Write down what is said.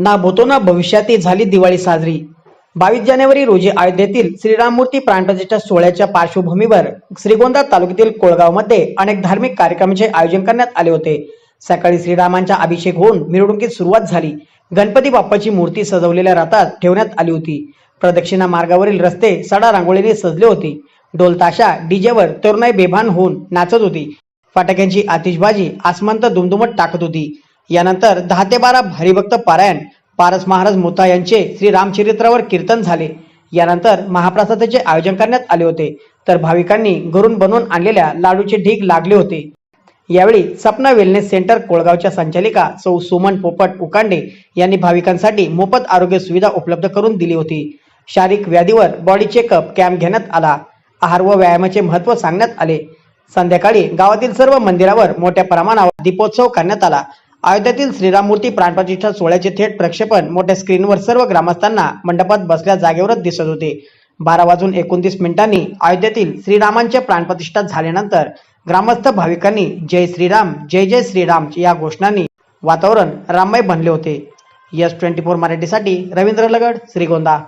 ना भूतो ना भविष्यातही झाली दिवाळी साजरी. बावीस जानेवारी रोजी अयोध्येतील श्रीराममूर्ती प्राणप्रतिष्ठा सोहळ्याच्या पार्श्वभूमीवर श्रीगोंदा तालुक्यातील कोळगावमध्ये अनेक धार्मिक कार्यक्रमाचे आयोजन करण्यात आले होते. सकाळी श्रीरामांचा अभिषेक होऊन मिरवणुकीत सुरुवात झाली. गणपती बाप्पाची मूर्ती सजवलेल्या रातात ठेवण्यात आली होती. प्रदक्षिणा मार्गावरील रस्ते सडा रांगोळीने सजले होते. ढोल ताशा डीजेवर तरुणाई बेभान होऊन नाचत होती. फटाक्यांची आतिषबाजी आसमंत दुमदुमत टाकत होती. यानंतर दहा ते बारा हरिभक्त पारायण पारस महाराज मोता यांचे श्री रामचरित्रावर कीर्तन झाले. यानंतर महाप्रसादाचे आयोजन करण्यात आले होते. तर भाविकांनी घरून बनवून आणलेल्या लाडूचे ढीग लागले होते. यावेळी सपना वेलनेस सेंटर कोळगावच्या संचालिका सौ सुमन पोपट उकांडे यांनी भाविकांसाठी मोफत आरोग्य सुविधा उपलब्ध करून दिली होती. शारीरिक व्याधीवर बॉडी चेकअप कॅम्प घेण्यात आला. आहार व व्यायामाचे महत्त्व सांगण्यात आले. संध्याकाळी गावातील सर्व मंदिरावर मोठ्या प्रमाणावर दीपोत्सव करण्यात आला. अयोध्येतील श्रीराममूर्ती प्राणप्रतिष्ठा सोहळ्याचे थेट प्रक्षेपण मोठ्या स्क्रीनवर सर्व ग्रामस्थांना मंडपात बसल्या जागेवरच दिसत होते. बारा वाजून एकोणतीस मिनिटांनी अयोध्येतील श्रीरामांचे प्राणप्रतिष्ठा झाल्यानंतर ग्रामस्थ भाविकांनी जय श्रीराम जय जय श्रीराम या घोषणांनी वातावरण राममय बनले होते. यस ट्वेंटी फोर मराठीसाठी रवींद्र लगड श्रीगोंदा.